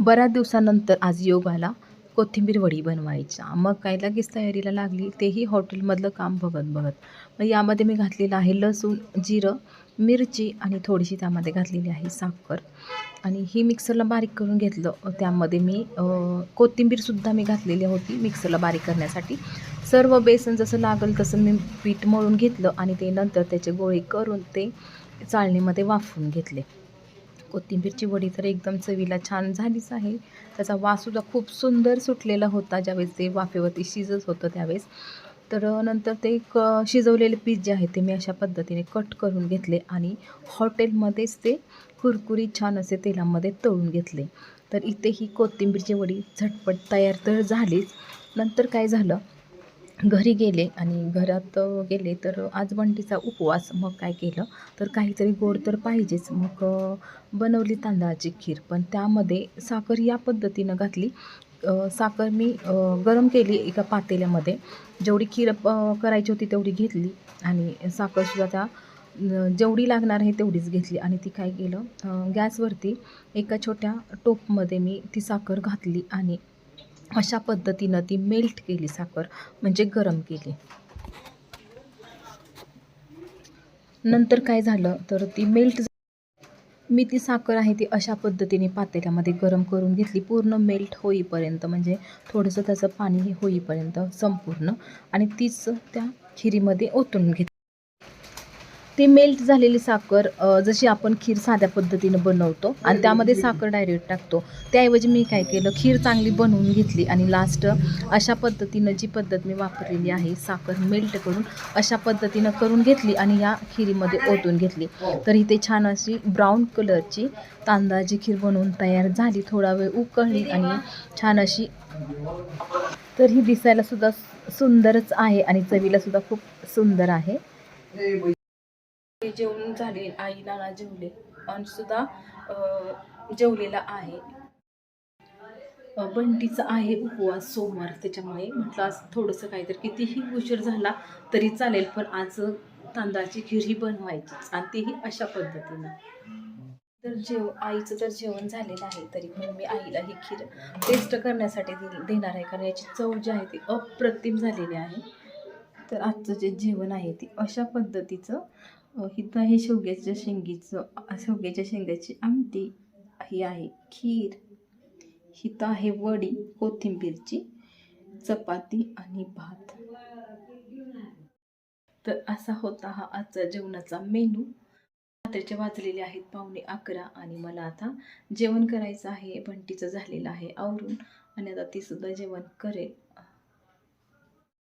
बऱ्याच दिवसानंतर आज योग आला कोथिंबीर वडी बनवायच्या. मग काय लगेच तयारीला लागली? तेही हॉटेलमधलं काम बघत बघत. मग यामध्ये मी घातलेलं आहे लसूण जिरं मिरची आणि थोडीशी त्यामध्ये घातलेली आहे साखर. आणि ही मिक्सरला बारीक करून घेतलं. त्यामध्ये मी कोथिंबीरसुद्धा मी घातलेली होती मिक्सरला बारीक करण्यासाठी. सर्व बेसन जसं लागेल तसं मी पीठ मळून घेतलं आणि ते नंतर त्याचे गोळे करून ते चाळणीमध्ये वाफवून घेतले. कोथिंबीरची वडी तर एकदम चवीला छान झालीच आहे. त्याचा वाससुद्धा खूप सुंदर सुटलेला होता ज्यावेळेस ते वाफेवरती शिजत होतं त्यावेळेस. तर नंतर ते क शिजवलेले पीस जे आहे ते मी अशा पद्धतीने कट करून घेतले आणि हॉटेलमध्येच ते कुरकुरी छान असे तेलामध्ये तळून घेतले. तर इथे ही कोथिंबीरची वडी झटपट तयार तर झालीच. नंतर काय झालं? घरी गेले आणि घरात गेले तर आजवंटीचा उपवास मग काय केलं? तर काहीतरी गोड तर पाहिजेच. मग बनवली तांदळाची खीर. पण त्यामध्ये साखर या पद्धतीनं घातली. साखर मी गरम केली एका पातेल्यामध्ये. जेवढी खीर करायची होती तेवढी घेतली. आणि साखरसुद्धा त्या जेवढी लागणार आहे तेवढीच घेतली. आणि ती काय केलं? गॅसवरती एका छोट्या टोपमध्ये मी ती साखर घातली आणि अशा पद्धतीनं ती मेल्ट केली साखर म्हणजे गरम केली. नंतर काय झालं? तर ती मेल्ट मी ती साखर आहे ती अशा पद्धतीने पातेल्यामध्ये गरम करून घेतली. पूर्ण मेल्ट होईपर्यंत म्हणजे थोडंसं त्याचं पाणी हे होईपर्यंत संपूर्ण. आणि तीच त्या खिरीमध्ये ओतून घेतली. ती मेल्ट झालेली साखर जशी आपण खीर साध्या पद्धतीनं बनवतो आणि त्यामध्ये साखर डायरेक्ट टाकतो. त्याऐवजी मी काय केलं खीर चांगली बनवून घेतली आणि लास्ट अशा पद्धतीनं जी पद्धत मी वापरलेली आहे साखर मेल्ट करून अशा पद्धतीनं करून घेतली आणि या खिरीमध्ये ओतून घेतली. तर इथे छान अशी ब्राऊन कलरची तांदळाची खीर बनवून तयार झाली. थोडा वेळ उकळली आणि छान अशी तर ही दिसायला सुद्धा सुंदरच आहे आणि चवीला सुद्धा खूप सुंदर आहे. जेवण झाले आई नाना जेवले. आणि सुद्धा जेवलेला आहे. बंटीचा आहे उपवास सोमवार. त्याच्यामुळे म्हटलं आज थोडंसं काहीतरी कितीही उशीर झाला तरी चालेल पण आज तांदळाची खीर ही बनवायचीच आणि तीही अशा पद्धतीनं. तर जेव आईचं जर जेवण झालेलं आहे तरी पण मी आईला ही खीर टेस्ट करण्यासाठी दे- देणार आहे. कारण याची चव जी आहे ती अप्रतिम झालेली आहे. तर आजचं जे जेवण आहे ते अशा पद्धतीचं इथं आहे शेवग्याच्या शेंगीचं शेवग्याच्या शेंगाची आमटी ही आहे. खीर. हिथं आहे वडी कोथिंबीरची चपाती आणि भात. तर असा होता हा आजचा जेवणाचा मेनू. रात्रीचे वाजलेले आहेत पावणे अकरा आणि मला आता जेवण करायचं आहे बंटीचं झालेलं आहे आवरून. आणि आता ती सुद्धा जेवण करेल.